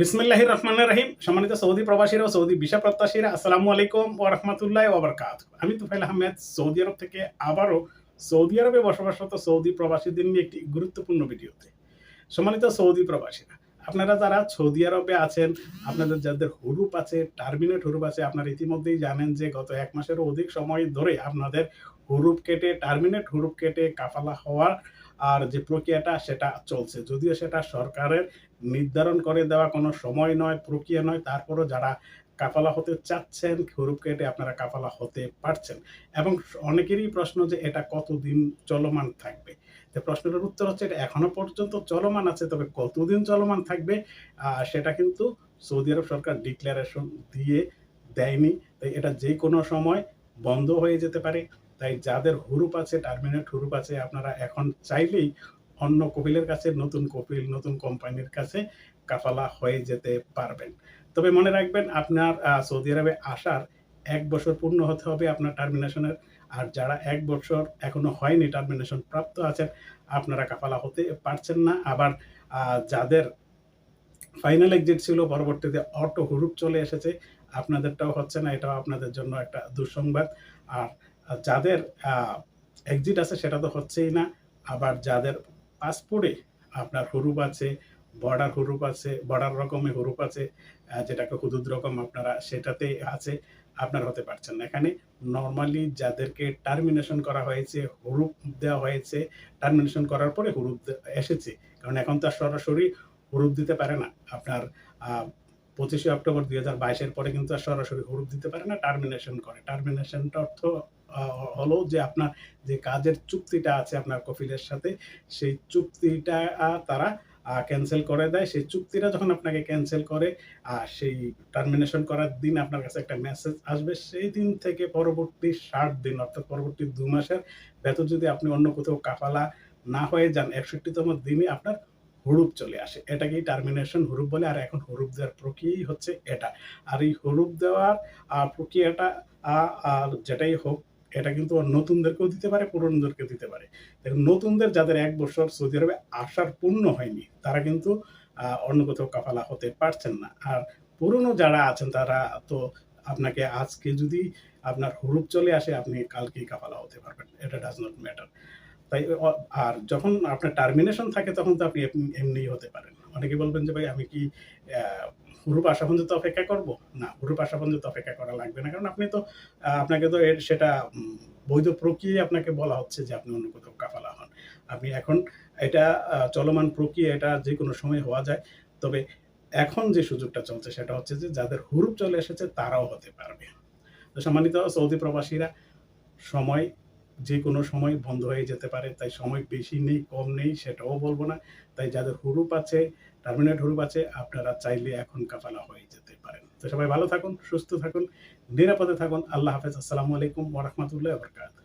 বিসমিল্লাহ রহমানের রহিম। সম্মানিত সৌদি প্রবাসীরা ও সৌদি বিশা প্রত্যাশীরা, আসসালামু আলাইকুম ও রহমতুল্লাহ ওবরকাত আমি তুফাইল আহমেদ, সৌদি আরব থেকে আবারও সৌদি আরবে বসবাসরত সৌদি প্রবাসীদের নিয়ে একটি গুরুত্বপূর্ণ ভিডিওতে। সম্মানিত সৌদি প্রবাসীরা আপনারা যারা সৌদি আরবে আছেন, আপনাদের যাদের হরুপ আছে, টার্মিনেট হরুপ আছে, আপনারা ইতিমধ্যেই জানেন যে গত এক মাসেরও অধিক সময় ধরে আপনাদের হরুপ কেটে, টার্মিনেট হুরুপ কেটে কাফালা হওয়ার আর যে প্রক্রিয়াটা, সেটা চলছে। যদিও সেটা সরকারের নির্ধারণ করে দেওয়া কোনো সময় নয়, প্রক্রিয়া নয়, তারপরও যারা কাফালা হতে চাচ্ছেন, হরুপ কেটে আপনারা কাফালা হতে পারছেন। এবং অনেকেরই প্রশ্ন যে এটা কতদিন চলমান থাকবে? প্রশ্নের উত্তর হচ্ছে এটা এখনও পর্যন্ত চলমান আছে, তবে কতদিন চলমান থাকবে সেটা কিন্তু সৌদি আরব সরকার ডিক্লারেশন দিয়ে দেয়নি। তাই এটা যে কোনো সময় বন্ধ হয়ে যেতে পারে। তাই যাদের হুরুপ আছে, টার্মিনেট হুরুপ আছে, আপনারা এখন চাইলেই অন্য কপিলের কাছে, নতুন কপিল নতুন কোম্পানির কাছে কাফালা হয়ে যেতে পারবেন। তবে মনে রাখবেন, আপনার সৌদি আরবে আসার এক বছর পূর্ণ হতে হবে আপনার টার্মিনেশনের আর যারা এক বছর এখনও হয়নি টার্মিনেশন প্রাপ্ত আছেন, আপনারা কাফালা হতে পারছেন না। আবার যাদের ফাইনাল এক্সিট ছিল, পরবর্তীতে অটো হুরুপ চলে এসেছে, আপনাদেরটাও হচ্ছে না, এটাও আপনাদের জন্য একটা দুঃসংবাদ। আর যাদের এক্সিট আছে, সেটা তো হচ্ছেই না। আবার যাদের পাসপোর্টে আপনার হুরুপ আছে বর্ডার হুরুপ আছে বর্ডার রকমের হুরুপ আছে যেটাকে হুদুদ রকম আপনারা সেটাতে আছে আপনার হতে পারছেন না। এখানে নর্মালি যাদেরকে টার্মিনেশন করা হয়েছে, হুরুপ দেওয়া হয়েছে টার্মিনেশন করার পরে হুরুপ এসেছে। কারণ এখন তো সরাসরি হুরুপ দিতে পারে না। আপনার পঁচিশে অক্টোবর দুই হাজার বাইশের পরে কিন্তু আর সরাসরি হুরুপ দিতে পারে না টার্মিনেশন করে। টার্মিনেশনটা অর্থ হলো যে আপনার যে কাজের চুক্তিটা আছে আপনার কফিলের সাথে, সেই চুক্তিটা তারা ক্যান্সেল করে দেয়। সেই চুক্তিটা যখন আপনাকে ক্যান্সেল করে আর সেই টার্মিনেশন করার দিন আপনার কাছে একটা মেসেজ আসবে। সেই দিন থেকে পরবর্তী ষাট দিন, অর্থাৎ পরবর্তী দু মাসের ভেতর যদি আপনি অন্য কোথাও কাফালা না হয়ে যান, একষট্টিতম দিনে আপনার হুরুপ চলে আসে। এটাকেই টার্মিনেশন হুরুপ বলে, আর এখন হুরুপ দেওয়ার প্রক্রিয়াই হচ্ছে এটা। আর এই হুরুপ দেওয়ার প্রক্রিয়াটা আর যেটাই হোক এটা কিন্তু নতুনদেরকেও দিতে পারে, পুরনোদেরকেও দিতে পারে। দেখুন, নতুনদের যাদের এক বছর সৌদি আরবে আসার পূর্ণ হয়নি, তারা কিন্তু অন্য কোথাও কাফালা হতে পারছেন না। আর পুরনো যারা আছেন, তারা তো আপনাকে আজকে যদি আপনার হুরুপ চলে আসে, আপনি কালকেই কাফালা হতে পারবেন। এটা ডাজ নট ম্যাটার তাই আর যখন আপনার টার্মিনেশন থাকে, তখন তো আপনি এমনি- এমনিই হতে পারেন। অনেকে বলবেন যে, ভাই, আমি কি হুরুপ আসা পর্যন্ত অপেক্ষা করব? না হুরুপ আসা পর্যন্ত অপেক্ষা করা লাগবে না। কারণ আপনি তো আপনাকে তো এর সেটা বৈধ প্রক্রিয়া আপনাকে বলা হচ্ছে যে আপনি অন্য কোথাও কাফালা হন। আপনি এখন এটা চলমান প্রক্রিয়া, এটা যে কোনো সময় হওয়া যায়। তবে এখন যে সুযোগটা চলছে সেটা হচ্ছে যে যাদের হুরুপ চলে এসেছে তারাও হতে পারবে। তো সম্মানিত সৌদি প্রবাসীরা, সময় যে কোনো সময় বন্ধ হয়ে যেতে পারে, তাই সময় বেশি নেই, কম নেই, সেটাও বলব না। তাই যাদের হুরুপ আছে, টার্মিনেট হুরুপ আছে, আপনারা চাইলে এখন কাফালা হয়ে যেতে পারেন। তো সবাই ভালো থাকুন, সুস্থ থাকুন, নিরাপদে থাকুন। আল্লাহ হাফেজ। আসসালামু আলাইকুম ওরহমতুল্লাহ বরকাত